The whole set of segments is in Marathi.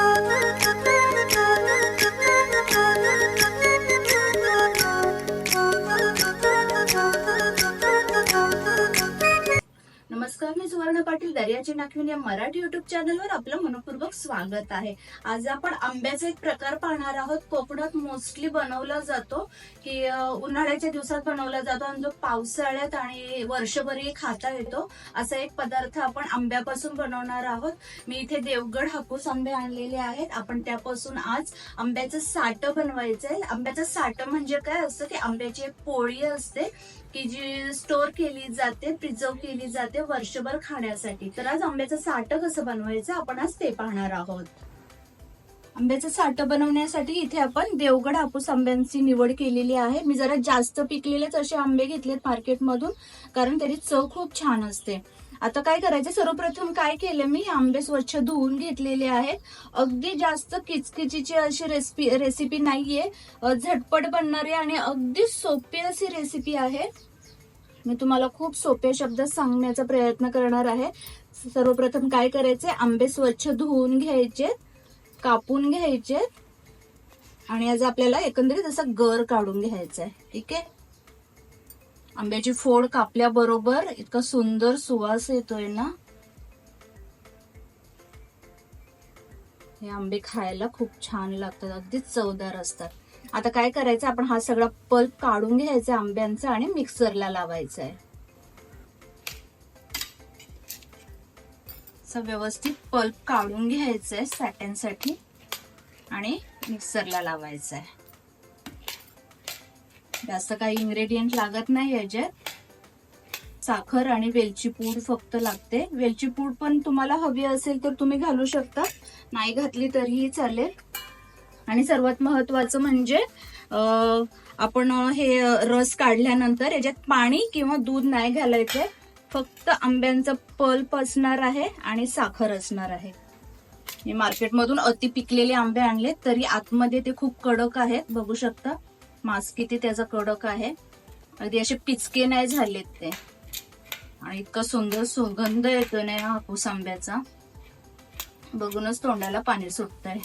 Oh, आंब्याची दर्याची या मराठी युट्यूब चॅनलवर आपलं मनपूर्वक स्वागत आहे. आज आपण आंब्याचा एक प्रकार पाहणार आहोत. कोकणात मोस्टली बनवला जातो की उन्हाळ्याच्या दिवसात बनवला जातो आणि जो पावसाळ्यात आणि वर्षभरही खाता येतो असा एक पदार्थ आपण आंब्यापासून बनवणार आहोत. मी इथे देवगड हापूस आंबे आणलेले आहेत. आपण त्यापासून आज आंब्याचं साठं बनवायचं आहे आंब्याचं साठं म्हणजे काय असतं की आंब्याची एक पोळी असते. की जी स्टोअर केली जाते प्रिझर्व केली जाते वर्षभर खाण्यासाठी. तर आज आंब्याचं साठं कसं बनवायचं आपण आज ते पाहणार आहोत. आंब्याचं साठं बनवण्यासाठी इथे आपण देवगड हापूस आंब्यांची निवड केलेली आहे. मी जरा जास्त पिकलेलेच असे आंबे घेतलेत मार्केटमधून कारण त्याची चव खूप छान असते. आता काय करायचं? सर्वप्रथम काय केलं मी? आंबे स्वच्छ धुवून घेतलेले आहेत. अगदी जास्त किचकिचीची अशी रेसिपी रेसिपी नाहीये. झटपट बनणारी आणि अगदी सोपी अशी रेसिपी आहे. मी तुम्हाला खूप सोपे शब्द सांगण्याचा प्रयत्न करणार आहे. सर्वप्रथम काय करायचे आंबे स्वच्छ धुवून घ्यायचे कापून घ्यायचे आणि आज आपल्याला एकंदरीत असा गर काढून घ्यायचा आहे ठीक आहे? आंब्याची फोड कापल्याबरोबर इतका सुंदर सुवास येतोय ना? हे आंबे खायला खूप छान लागतात अगदी चवदार असतात. आता काय करायचं आपण हा सगळा पल्प काढून घ्यायचा आंब्यांचा आणि मिक्सरला लावायचा आहे व्यवस्थित पल्प काढून घ्यायचा आहे सॅटनसाठी आणि मिक्सरला लावायचा आहे जास्त काही इन्ग्रेडियंट लागत नाही याच्यात. साखर आणि वेलची पूड फक्त लागते. वेलची पूड पण तुम्हाला हवी असेल तर तुम्ही घालू शकता. नाही घातली तरीही चालेल. आणि सर्वात महत्वाचं म्हणजे आपण हे रस काढल्यानंतर याच्यात पाणी किंवा दूध नाही घालायचे फक्त आंब्यांचा पल्प असणार आहे आणि साखर असणार आहे. मी मार्केटमधून अति पिकलेले आंबे आणले तरी आतमध्ये ते खूप कडक आहेत. बघू शकता. मास्क किती त्याचा कडक आहे. अगदी असे पिचके नाही झालेत ते. आणि इतका सुंदर सुगंध येतो ना या हापूस आंब्याचा. बघूनच तोंडाला पाणी सुटतंय.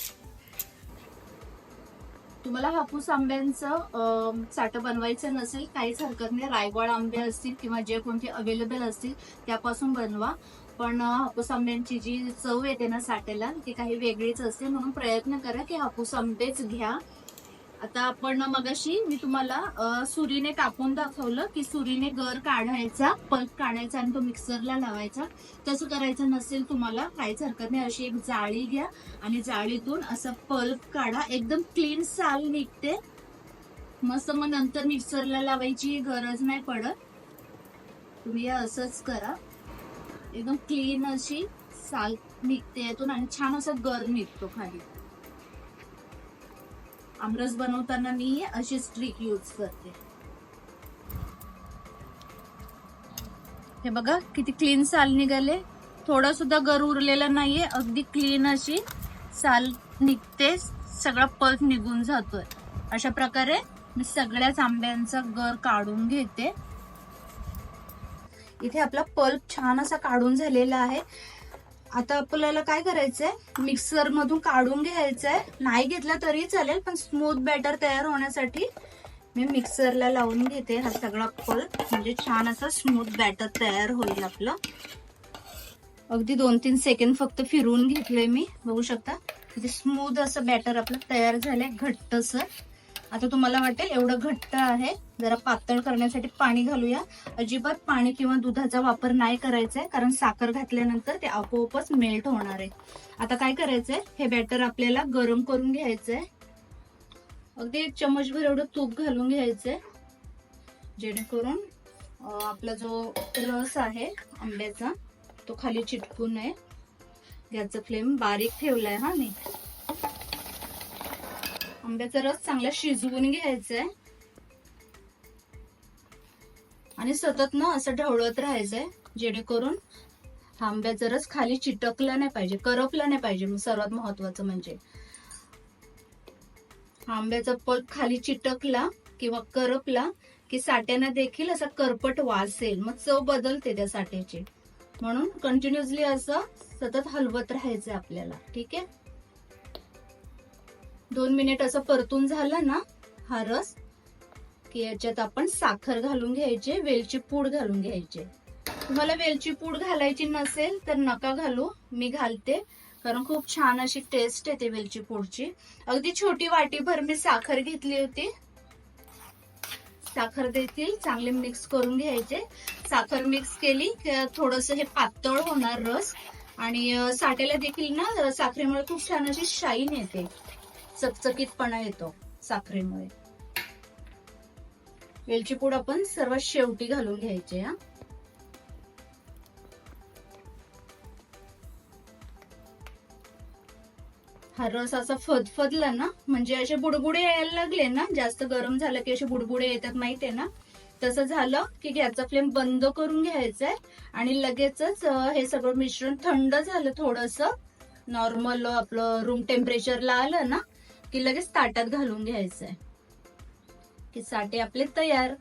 तुम्हाला हापूस आंब्यांचं साठं बनवायचं नसेल काहीच हरकत नाही. रायगड आंबे असतील किंवा जे कोणते अवेलेबल असतील त्यापासून बनवा. पण हापूस आंब्यांची जी चव येते ना साठेला ती काही वेगळीच असते. म्हणून प्रयत्न करा की हापूस आंबेच घ्या. आता आपण मगाशी मी तुम्हाला सुरीने कापून दाखवलं की सुरीने गर काढायचा पल्प काढायचा आणि तो मिक्सरला लावायचा. तसं करायचं नसेल तुम्हाला काहीच हरकत नाही. अशी एक जाळी घ्या आणि जाळीतून असा पल्प काढा. एकदम क्लीन साल निघते. मस्त मग नंतर मिक्सरला लावायची गरज नाही पडत. तुम्ही असंच करा. एकदम क्लीन अशी साल निघते यातून आणि छान असा गर निघतो खाली. आमरस बनवताना मी अशीच ट्रिक यूज करते. हे बघा किती क्लीन साल निघाले. थोडा सुद्धा गर उरलेला नाहीये अगदी क्लीन अशी साल निघते सगळा पल्प निघून जातोय. अशा प्रकारे मी सगळ्याच आंब्यांचा गर काढून घेते. इथे आपला पल्प छान असा काढून झालेला आहे. आता आपल्याला काय करायचंय? मिक्सर मधून काढून घ्यायचंय. नाही घेतलं तरी चालेल पण स्मूथ बॅटर तयार होण्यासाठी मी मिक्सरला लावून घेते हा सगळा पल्प म्हणजे छान असं स्मूथ बॅटर तयार होईल आपलं. अगदी दोन तीन सेकंड फक्त फिरवून घेतलंय मी. बघू शकता किती स्मूथ असं बॅटर आपलं तयार झालंय घट्ट आता तुम्हाला वाटेल एवढं घट्ट आहे. जरा पातळ करण्यासाठी पाणी घालूया. अजिबात पाणी किंवा दुधाचा वापर नाही करायचा आहे कारण साखर घातल्यानंतर ते आपोआपच मेल्ट होणार आहे. आता काय करायचंय? हे बॅटर आपल्याला गरम करून घ्यायचंय. अगदी एक चमचभर एवढं तूप घालून घ्यायचंय. जेणेकरून आपला जो रस आहे आंब्याचा तो खाली चिटकू नये. गॅसचा फ्लेम बारीक ठेवलाय हा मी. आंब्याचा रस चांगला शिजवून घ्यायचा आहे आणि सतत ना असं ढवळत राहायचंय जेणेकरून आंब्याचा रस खाली चिटकला नाही पाहिजे करपला नाही पाहिजे. सर्वात महत्वाचं म्हणजे आंब्याचा पल्प खाली चिटकला किंवा करपला की साठ्यांना देखील असा करपट वास येईल. मग चव बदलते त्या साठ्याची. म्हणून कंटिन्युअसली असं सतत हलवत राहायचं आपल्याला. ठीक आहे? दोन मिनिट असं परतून झालं ना हा रस की याच्यात आपण साखर घालून घ्यायचे वेलची पूड घालून घ्यायचे. तुम्हाला वेलची पूड घालायची नसेल तर नका घालू. मी घालते कारण खूप छान अशी टेस्ट येते वेलची पूडची. अगदी छोटी वाटीभर मी साखर घेतली होती. साखर देखील चांगले मिक्स करून घ्यायचे. साखर मिक्स केली थोडस हे पातळ होणार रस. आणि साठेला देखील ना साखरेमुळे खूप छान अशी शाईन येते. चकचकीतपणा येतो साखरेमुळे. वेलची पूड आपण सर्वात शेवटी घालून घ्यायचे हा. हा रस असा फदफदला ना म्हणजे असे बुडबुडे यायला लागले ना जास्त गरम झालं की असे बुडबुडे येतात माहितीये ना? तसं झालं की गॅसचा फ्लेम बंद करून घ्यायचंय आणि लगेचच हे सगळं मिश्रण थंड झालं थोडस. नॉर्मल आपलं रूम टेम्परेचरला आलं ना की लगेच ताटात घालून घ्यायचंय. की साठे आपले तयार.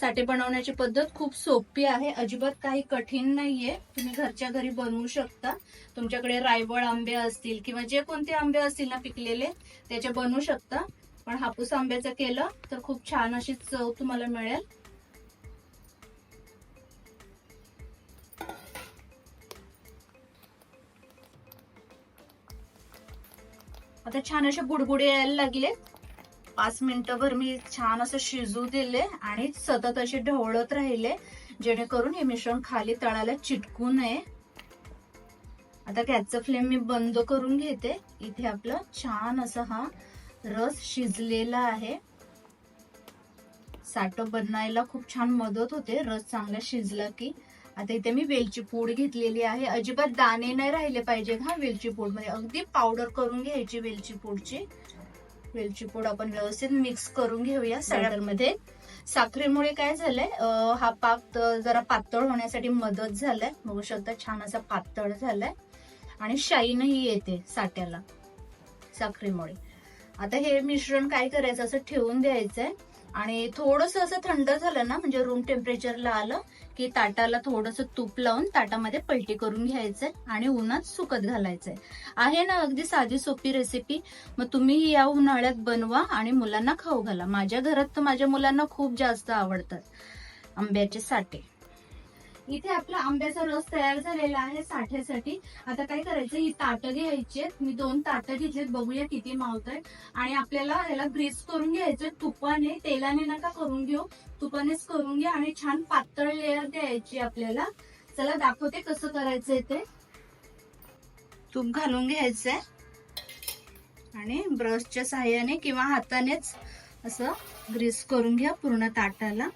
साठे बनवण्याची पद्धत खूप सोपी आहे. अजिबात काही कठीण नाहीये. तुम्ही घरच्या घरी बनवू शकता. तुमच्याकडे रायबळ आंबे असतील किंवा जे कोणते आंबे असतील ना पिकलेले त्याचे बनवू शकता. पण हापूस आंब्याचं केलं तर खूप छान अशी चव तुम्हाला मिळेल. आता छान असे बुडबुडे यायला लागले. पाच मिनिटभर मी छान असं शिजू दिले आणि सतत असे ढवळत राहिले. जेणेकरून हे मिश्रण खाली तळाला चिटकू नये. आता गॅसचं फ्लेम मी बंद करून घेते. इथे आपलं छान असा हा रस शिजलेला आहे. साठ बनायला खूप छान मदत होते. रस चांगला शिजला की आता इथे मी वेलची पूड घेतलेली आहे. अजिबात दाणे नाही राहिले पाहिजेत हा वेलची पूड. मध्ये अगदी पावडर करून घ्यायची वेलची पूडची. वेलची पूड आपण व्यवस्थित मिक्स करून घेऊया सॅडरमध्ये साखरेमुळे काय झालंय हा पाक जरा पातळ होण्यासाठी मदत झालाय. बघू शकता छान असा पातळ झालाय. आणि शाईनही येते साट्याला साखरेमुळे. आता हे मिश्रण काय करायचं असं ठेवून द्यायचंय. आणि थोडस असं थंड झालं ना म्हणजे रूम टेम्परेचरला आलं की ताटाला थोडस तूप लावून ताटामध्ये पलटी करून घ्यायचंय आणि उन्हात सुकत घालायचंय. आहे ना अगदी साधी सोपी रेसिपी मग तुम्ही या उन्हाळ्यात बनवा आणि मुलांना खाऊ घाला. माझ्या घरात तर माझ्या मुलांना खूप जास्त आवडतात. आंब्याचे साठे. इथे आपला आंब्याचा रस तयार झालेला आहे साठ्यासाठी आता काय करायचं ही ताटं घ्यायची आहेत. मी दोन ताटं घेतलीत. बघूया किती मावत आहे आणि आपल्याला ह्याला ग्रीस करून घ्यायचं तुपाने तेलाने नका करून घेऊ. तुपानेच करून घ्या आणि छान पातळ लेअर द्यायची आपल्याला. चला दाखवते कसं करायचंय ते. तूप घालून घ्यायचंय. आणि ब्रशच्या साह्याने किंवा हातानेच असं ग्रीस करून घ्या पूर्ण ताटाला.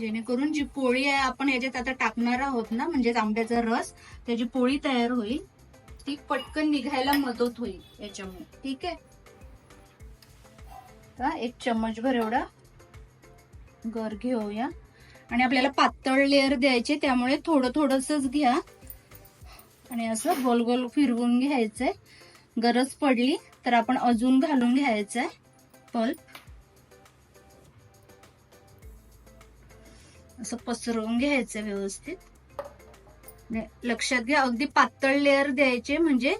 जेणेकरून जी पोळी आहे आपण याच्यात आता टाकणार आहोत ना म्हणजे आंब्याचा रस त्याची पोळी तयार होईल. ती पटकन निघायला मदत होईल याच्यामुळे. ठीक आहे? एक चम्मचभर एवढा गर घेऊया. आणि आपल्याला पातळ लेअर द्यायचे त्यामुळे थोडं थोडंसंच घ्या. आणि असं गोल गोल फिरवून घ्यायचंय. गरज पडली तर आपण अजून घालून घ्यायचंय. पल्प. असं पसरवून घ्यायचं व्यवस्थित. लक्षात घ्या अगदी पातळ लेअर द्यायचे म्हणजे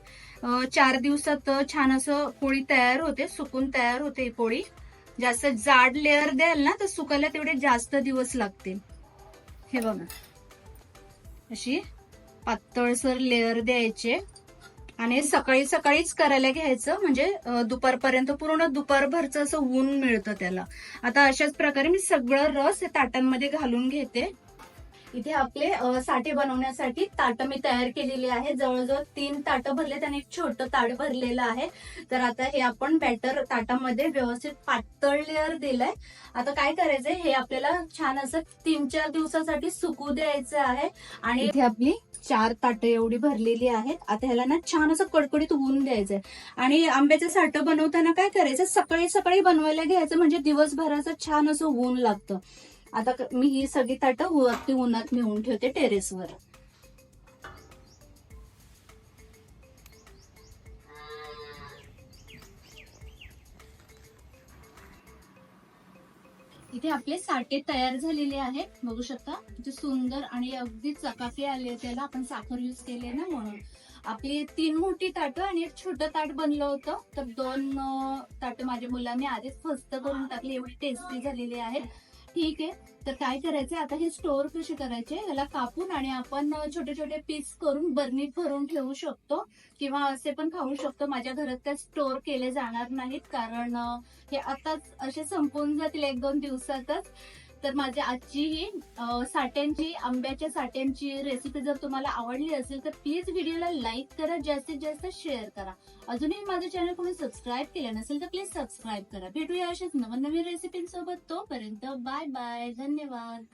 चार दिवसात छान असं पोळी तयार होते सुकून तयार होते ही पोळी. जास्त जाड लेअर द्याल ना तर सुकायला तेवढे जास्त दिवस लागतील. हे बघा. अशी पातळसर लेअर द्यायचे. आणि सकाळी सकाळीच करायला घ्यायचं म्हणजे दुपारपर्यंत पूर्ण दुपारभरचं असं ऊन मिळतं त्याला. आता अशाच प्रकारे मी सगळं रस ताटांमध्ये घालून घेते. इथे आपले साठे बनवण्यासाठी ताटं मी तयार केलेली आहे. जवळजवळ तीन ताटं भरलेत आणि एक छोटं ताट भरलेलं आहे. तर आता हे आपण बॅटर ताटामध्ये व्यवस्थित पातळ लेअर दिलंय. आता काय करायचंय हे आपल्याला छान असं तीन चार दिवसासाठी सुकू द्यायचं आहे. आणि इथे आपली चार ताटं एवढी भरलेली आहेत. आता ह्याला ना छान असं कडकडीत ऊन द्यायचंय. आणि आंब्याचं साठं बनवताना काय करायचं? सकाळी सकाळी बनवायला घ्यायचं म्हणजे दिवसभराचं छान असं ऊन लागतं. आता मी ही सगळी ताटं वरती उन्हात नेऊन ठेवते टेरेसवर इथे आपले साठे तयार झालेले आहेत. बघू शकता जे सुंदर आणि अगदी चकाकी आले त्याला आपण साखर युज केले ना म्हणून. आपली तीन मोठी ताटं आणि एक छोटं ताट बनलं होतं. तर दोन ताटं माझ्या मुलांनी आधीच फस्त करून टाकली. एवढी टेस्टी झालेली आहेत. ठीक आहे. तर काय करायचंय? आता हे स्टोअर कसे करायचे? याला कापून आणि आपण छोटे छोटे पीस करून बर्नीत भरून ठेवू शकतो किंवा असे पण खाऊ शकतो. माझ्या घरात त्या स्टोअर केले जाणार नाहीत कारण हे आताच असे संपून जातील एक दोन दिवसातच. तर माझ्या आजची ही साठ्यांची आंब्याच्या साठ्यांची रेसिपी जर तुम्हाला आवडली असेल तर प्लीज व्हिडिओला लाईक करा जास्तीत जास्त शेअर करा. अजूनही माझं चॅनल कोणी सबस्क्राईब केलं नसेल तर प्लीज सबस्क्राईब करा. भेटूया अशाच नवीन नवीन रेसिपींसोबत तोपर्यंत बाय बाय धन्यवाद.